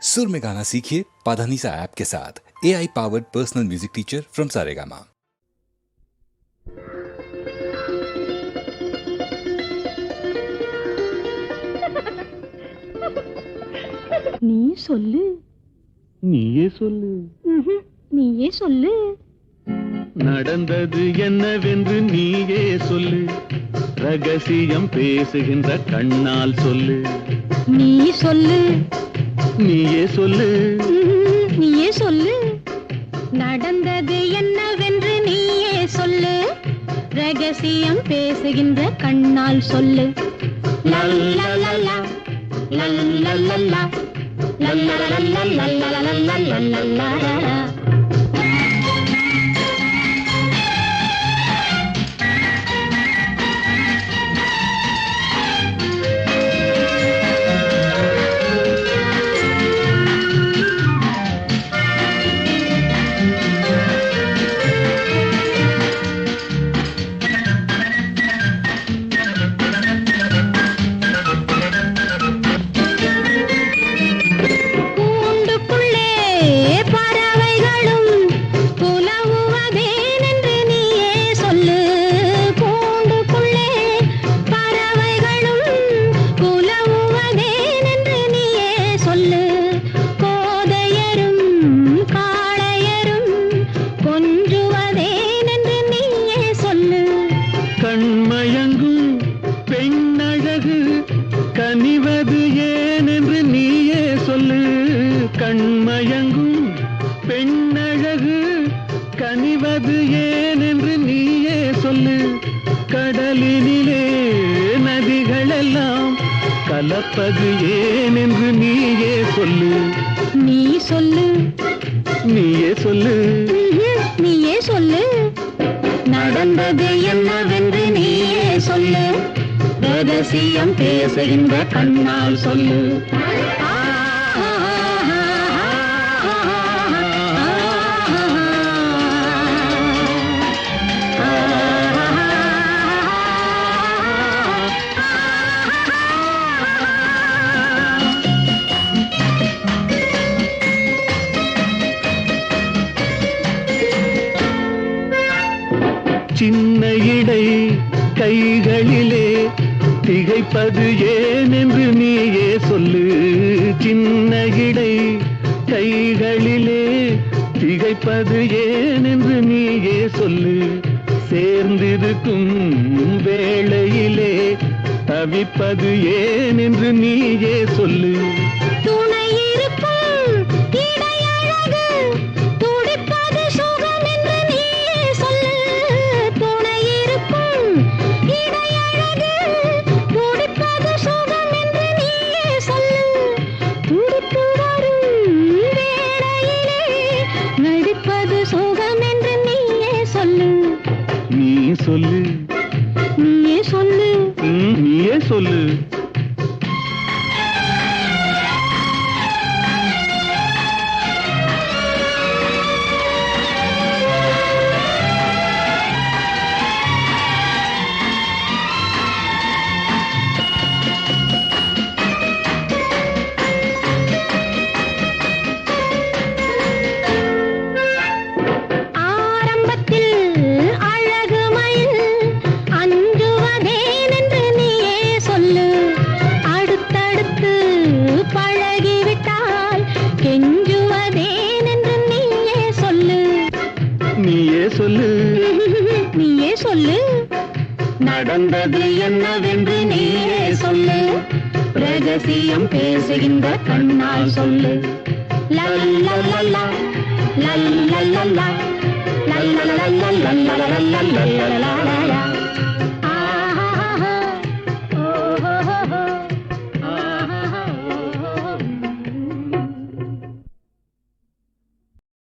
सुर में गाना सीखिए पाधानीसा ऐप के साथ A I powered personal music teacher from Saregama நீ சொல்லு நீயே சொல்லு நீயே சொல்லு நடந்தது என்னவென்று நீயே சொல்லு ரகசியம் பேசுகின்ற கண்ணால் சொல்லு நீ சொல்லு நீயே சொல்லு நீயே சொல்லு நடந்தது என்னவென்று நீயே சொல்லு ரகசியம் பேசுகின்ற கண்ணால் சொல்லு லல்லா சின்ன இடை கைகளிலே திகைப்பது ஏன் என்று நீயே சொல்லு. சின்ன இடை கைகளிலே திகைப்பது என்று நீயே சொல்லு. சேர்ந்திருக்கும் வேளையிலே தவிப்பது ஏன் என்று நீயே சொல்லு. சொல்லு. நீயே சொல்லு. நீயே சொல்லு. பேசுகின்ற கண்ணால் சொல்லு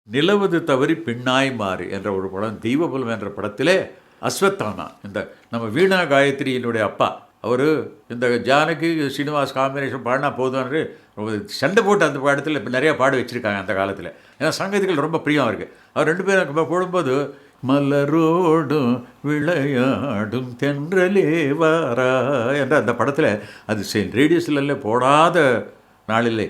நிலவது தவறி பின்னாய் மாறு என்ற ஒரு படம் தீபபுலம் என்ற படத்திலே அஸ்வத்தானா இந்த நம்ம வீணா காயத்ரியினுடைய அப்பா அவர் இந்த ஜானகி ஸ்ரீனிவாஸ் காம்பினேஷன் பாடினா போதும்னு ரொம்ப சண்டை போட்டு அந்த படத்தில் இப்போ நிறையா பாட வச்சுருக்காங்க அந்த காலத்தில். ஏன்னா சங்கீதங்கள் ரொம்ப பிரியம் இருக்குது அவர் ரெண்டு பேரும் இப்போ போடும்போது மலரோடும் விளையாடும் தென்றலே வாரா என்ற அந்த படத்தில் அது ரேடியோஸ்ல போடாத நாளில்லை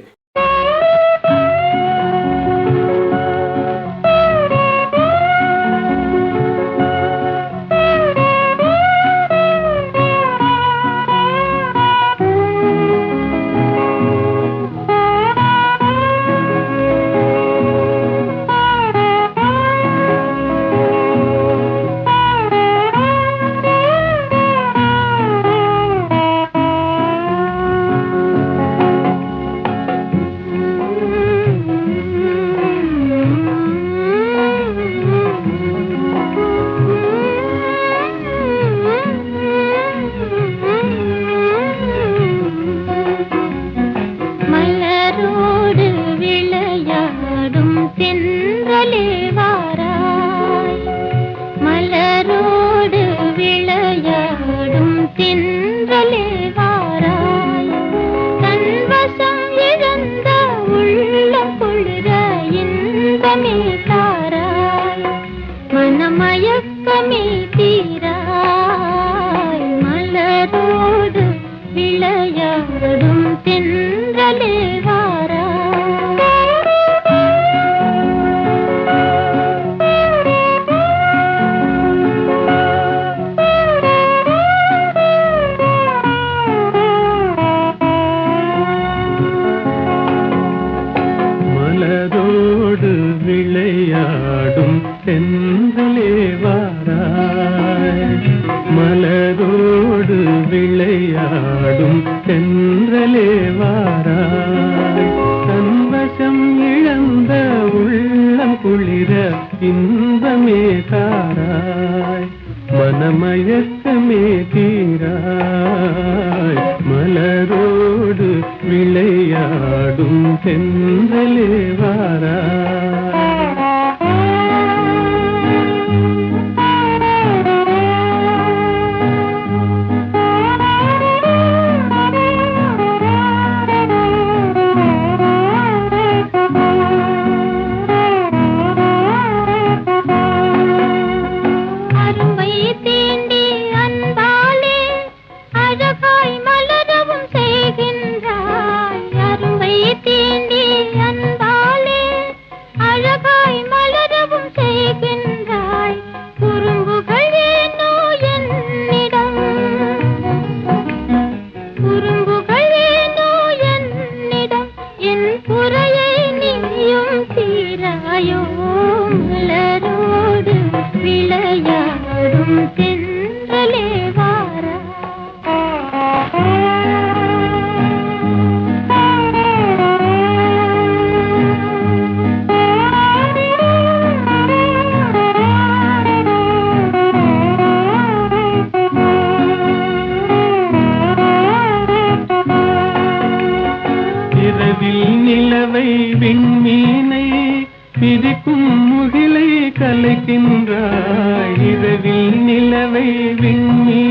விளையாடும் சென்றலே வாராய். தன்வசம் இழந்த உள்ளம் குளிர இன்பமே தாராய். மனமயக்கமே தீராய். மலரோடு விளையாடும் சென்றலே வாராய். விண்மீனை பிரிக்கும் முகிலை கலைக்கின்றாய். இரவில் நிலவை விண்மீன்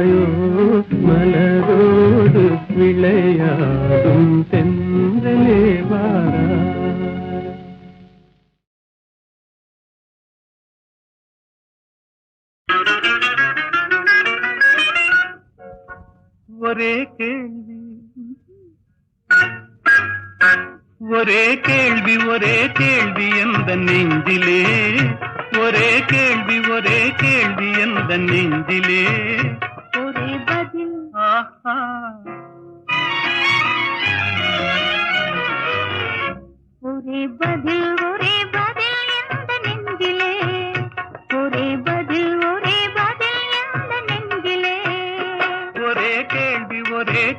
വായോ മലരോട് വിളയാടും തെന്നലേ വാരാ. ഒരേ കേൾവി. ഒരേ കേൾവി ഒരേ കേൾവി എന്ത നെഞ്ചിൽ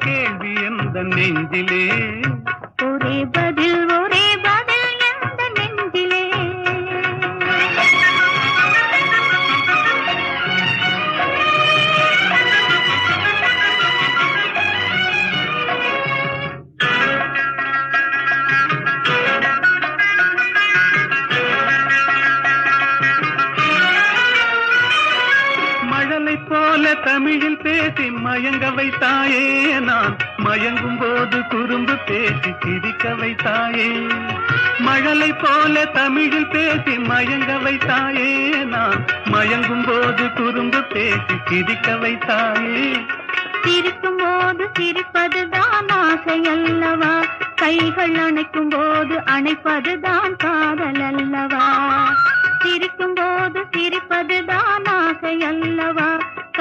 கேள்வி எந்த நெஞ்சிலே? மயங்க வைத்தாயே நான் மயங்கும் போது குறும்பு பேசி சிரிக்க வைத்தாயே. மழலை போல தமிழில் பேசி மயங்க வைத்தாயே நான் மயங்கும் போது குறும்பு பேசி சிரிக்க வைத்தாயே. சிரிக்கும் போது சிரிப்பதுதான் ஆசை அல்லவா கைகள் அணைக்கும் போது அணைப்பதுதான் காதல் அல்லவா சிரிக்கும் போது சிரிப்பதுதான் ஆசை அல்லவா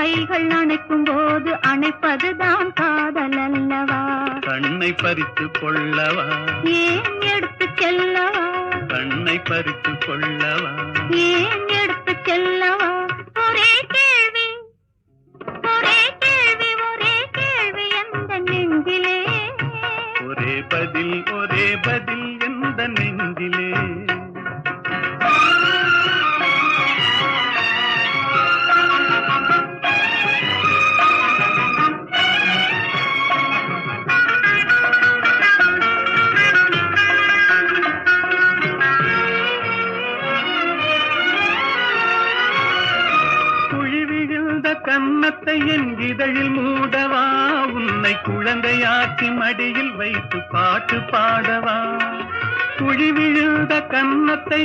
கைகள் அணைக்கும் போது அணைப்பதுதான் காதல் அல்லவா? கண்ணை பறித்து கொள்ளவா? ஏன் எடுத்து செல்லவா? கண்ணை பறித்து கொள்ளவா? ஏன் எடுத்து செல்லவா? ஒரே கேள்வி ஒரே கேள்வி ஒரே கேள்வி எந்த நெஞ்சிலே? ஒரே பதில் ஒரே பதில் எந்த நெஞ்சிலே?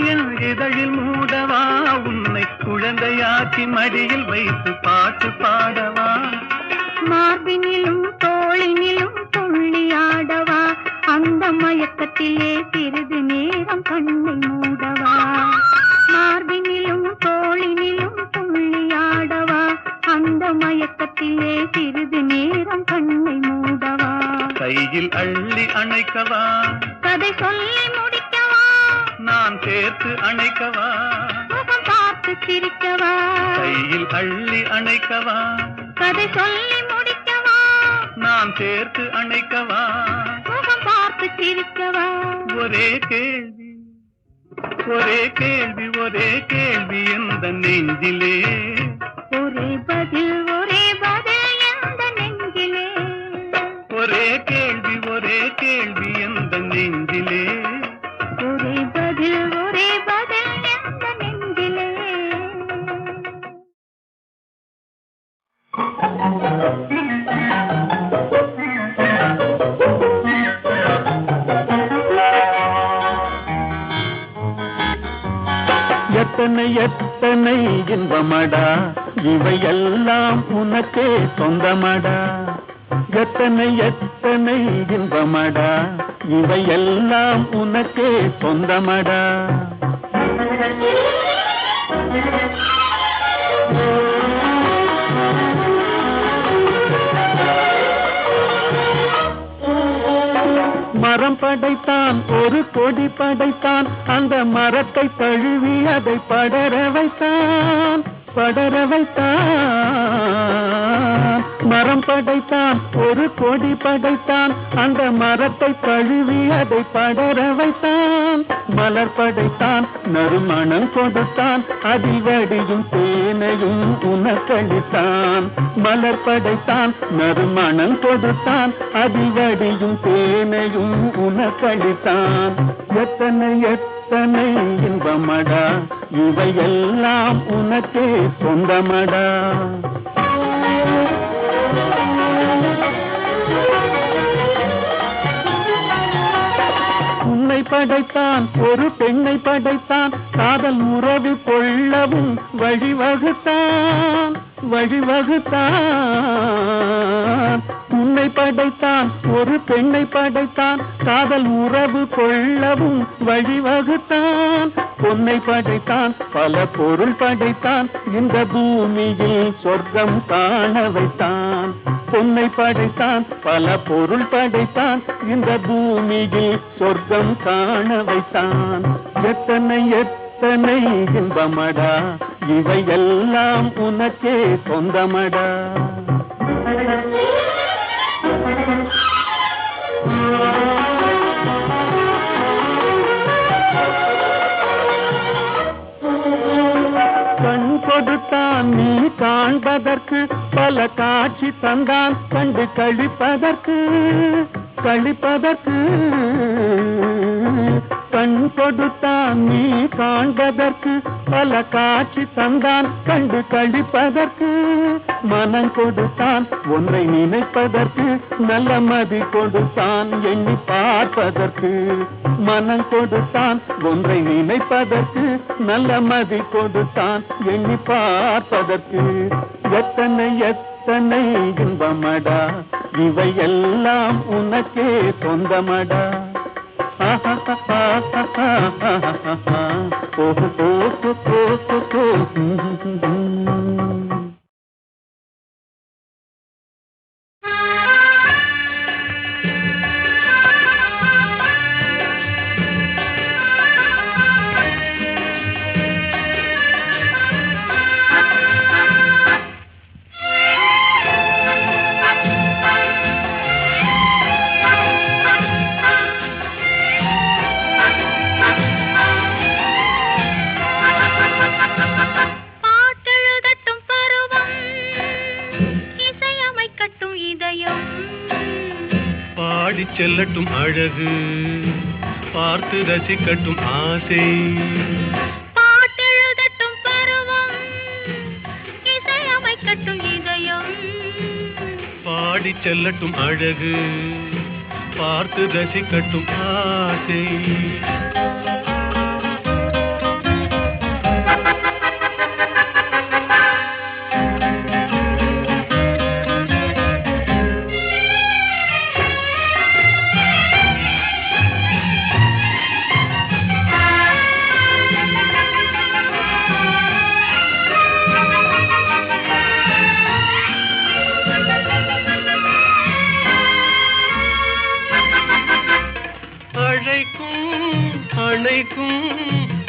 என் இதழில் மூடவா? உன்னை குழந்தையாக்கி மடியில் வைத்து பாட்டு பாடவா? மார்பினிலும் தோளினிலும் துள்ளியாடவா அந்த மயக்கத்திலே சிறிது நேரம் கண்ணை மூடவா? மார்பினிலும் தோளினிலும் துள்ளியாடவா அந்த மயக்கத்திலே சிறிது நேரம் கண்ணை மூடவா? கையில் அள்ளி அணைக்கவா? கதை சொல்லி முடிக்கவா நான் சேர்த்து அணைக்கவா? முகம் பார்த்து சிரிக்கவா? கையில் அள்ளி அணைக்கவா? கதை சொல்லி முடிக்கவா? நான் சேர்த்து அணைக்கவா? முகம் பார்த்து சிரிக்கவா? ஒரே கேள்வி ஒரே கேள்வி ஒரே கேள்வி எந்த நெஞ்சிலே? ஒரே பதில் ஒரே பதில் எந்த நெஞ்சிலே? ஒரே கேள்வி ஒரே கேள்வி எத்தனை இன்பமடா? இவையெல்லாம் உனக்கு சொந்தமடா. எத்தனை எத்தனை இன்பமடா? இவையெல்லாம் உனக்கு சொந்தமடா. படைத்தான் ஒரு கொடி படைத்தான் அந்த மரத்தை தழுவி அதை படர வைத்தான். படர வைத்தான் மரம் படைத்தான் ஒரு கொடி படைத்தான் அந்த மரத்தை கழுவி அதை படர வைத்தான் மலர் படைத்தான் நறுமணம் கொடுத்தான் அதில் வடியும் தேனையும் உனக்களித்தான் மலர் படைத்தான் நறுமணம் கொடுத்தான் அதில் வடியும் தேனையும் உனக்களித்தான் எத்தனை எத்தனை எத்தனை இன்பமடா. இவையெல்லாம் உனக்கே சொந்தமடா. உன்னை படைத்தான் ஒரு பெண்ணை படைத்தான் காதல் உறவு கொள்ளவும் வழிவகுத்தான் வழிவகுத்தான். உன்னை படைத்தான் ஒரு பெண்ணை படைத்தான் காதல் உறவு கொள்ளவும் வழிவகுத்தான். பொன்னை படைத்தான் பல பொருள் படைத்தான் இந்த பூமியில் சொர்க்கம் காண வைத்தான். பொன்னை படைத்தான் பல பொருள் படைத்தான் இந்த பூமியில் சொர்க்கம் காண வைத்தான். எத்தனை எத்தனை இன்பமடா இவையெல்லாம் உனக்கே சொந்தமடா. கண் கொடுத்தான் நீ காண்பதற்கு பல காட்சி தந்தான் கண்டு கழிப்பதற்கு கழிப்பதற்கு. கண் கண் காண்பதற்கு பல காட்சி தந்தான் கண்டு கழிப்பதற்கு மனம் கொடுத்தான் ஒன்றை நினைப்பதற்கு நல்ல மதி கொடுத்தான் எண்ணி பார்ப்பதற்கு மனம் கொடுத்தான் ஒன்றை நினைப்பதற்கு நல்ல மதி கொடுத்தான் எண்ணி பார்ப்பதற்கு எத்தனை எத்தனை இன்பமடா இவையெல்லாம் உனக்கே சொந்தமடா. பாட்டெழுதட்டும் பார்த்து ரசிக்கட்டும் ஆசை. பாட்டெழுதட்டும் பருவம் இசையமைக்கட்டும் இதயம். பாடி செல்லட்டும் அழகு பார்த்து ரசிக்கட்டும் ஆசை.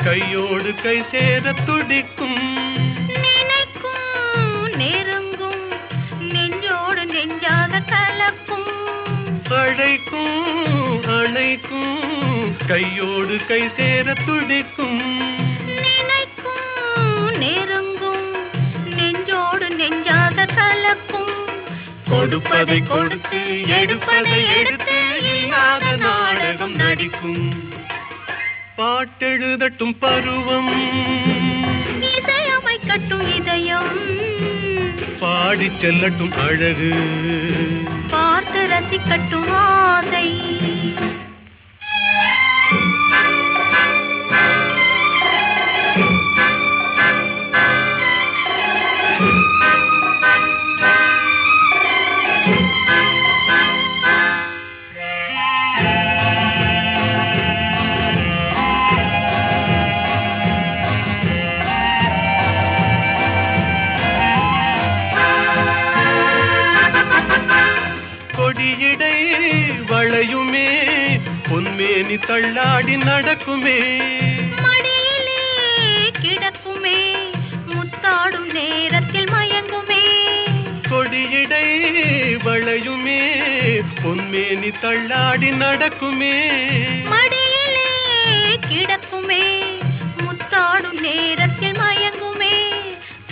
கையோடு கை சேர துடிக்கும். நெருங்கும் நெஞ்சோடு நெஞ்சாக கலக்கும். அழைக்கும் அணைக்கும் கையோடு கை சேர துடிக்கும். நினைக்கும் நெருங்கும் நெஞ்சோடு நெஞ்சாக கலக்கும். கொடுப்பதை கொடுத்து எடுப்பதை எடுத்து நாடகம் நடிக்கும். பாட்டெழுதட்டும் பருவம். இசையமைக்கட்டும் இதயம். பாடி செல்லட்டும் அழகு. பார்த்து ரசிக்கட்டும் ஆசை.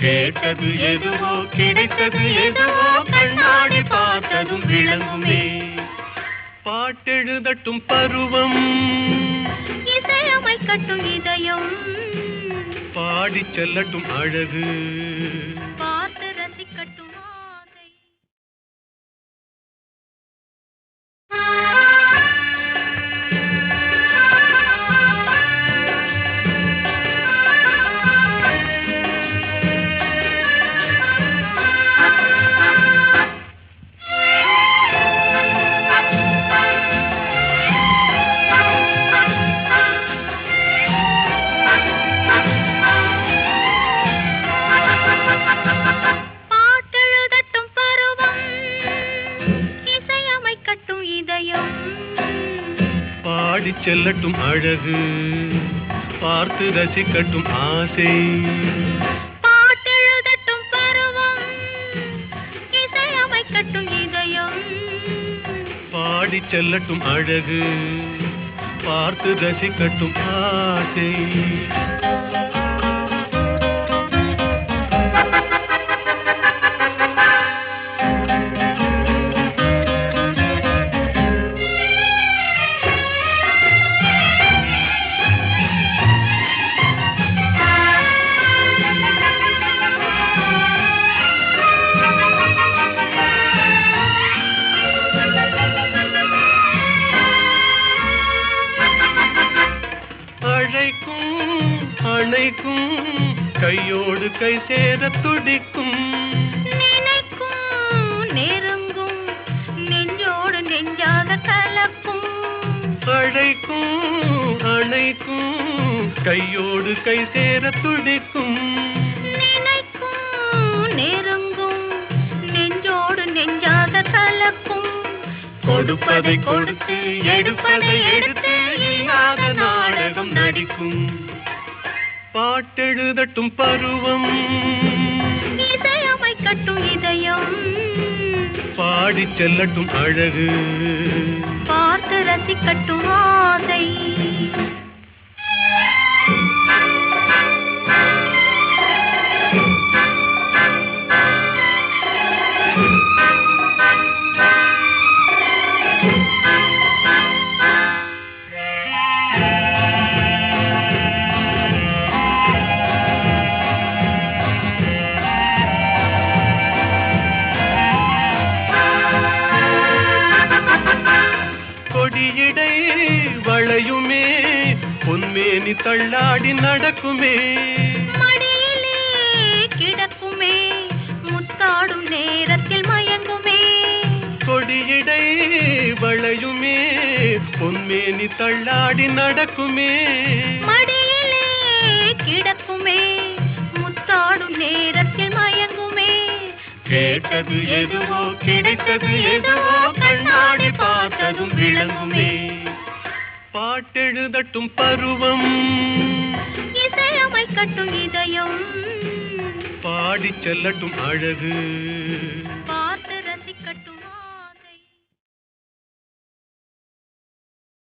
கேட்டது எதுவோ கிடைத்தது எதுவோ கண்ணாடி பார்த்ததும் விளங்குமே. பாட்டெழுதட்டும் பருவம். இசையமைக்கட்டும் இதயம். பாடி செல்லட்டும் அழகு. செல்லட்டும் அழகு. பார்த்து ரசிக்கட்டும் ஆசை. பாட்டெழுதட்டும் பருவம். இசையமைக்கட்டும் இதயம். பாடி செல்லட்டும் அழகு. பார்த்து ரசிக்கட்டும் ஆசை. சேர துடிக்கும். நினைக்கும் நெருங்கும் நெஞ்சோடு நெஞ்சாக கலக்கும். அழைக்கும் அணைக்கும் கையோடு கை சேர துடிக்கும். நினைக்கும் நெருங்கும் நெஞ்சோடு நெஞ்சாக கலக்கும். கொடுப்பதை கொடுத்து எடுப்பதை எடுத்து இல்லாத நாடகம் நடிக்கும். பாட்டெழுதட்டும் பருவம். இசையமைக்கட்டும் இதயம். பாடிச் செல்லட்டும் அழகு. பார்த்து ரசிக்கட்டும் ஆசை. வளையுமே பொன்மேனி தள்ளாடி நடக்குமே. மடியிலே கிடக்குமே முத்தாடும் நேரத்தில் மயங்குமே. கொடியிடை வளையுமே பொன்மேனி தள்ளாடி நடக்குமே. மடியிலே கிடக்குமே முத்தாடும் நேரத்தில் மயங்குமே. கேட்டது எதுவோ கிடைத்தது எதுவோ கண்ணாடி பார்த்ததும் விளங்குமே. பாட்டெழுதட்டும் பருவம். இசையமைக்கட்டும் இதயம். பாடிச் செல்லட்டும் அழகு.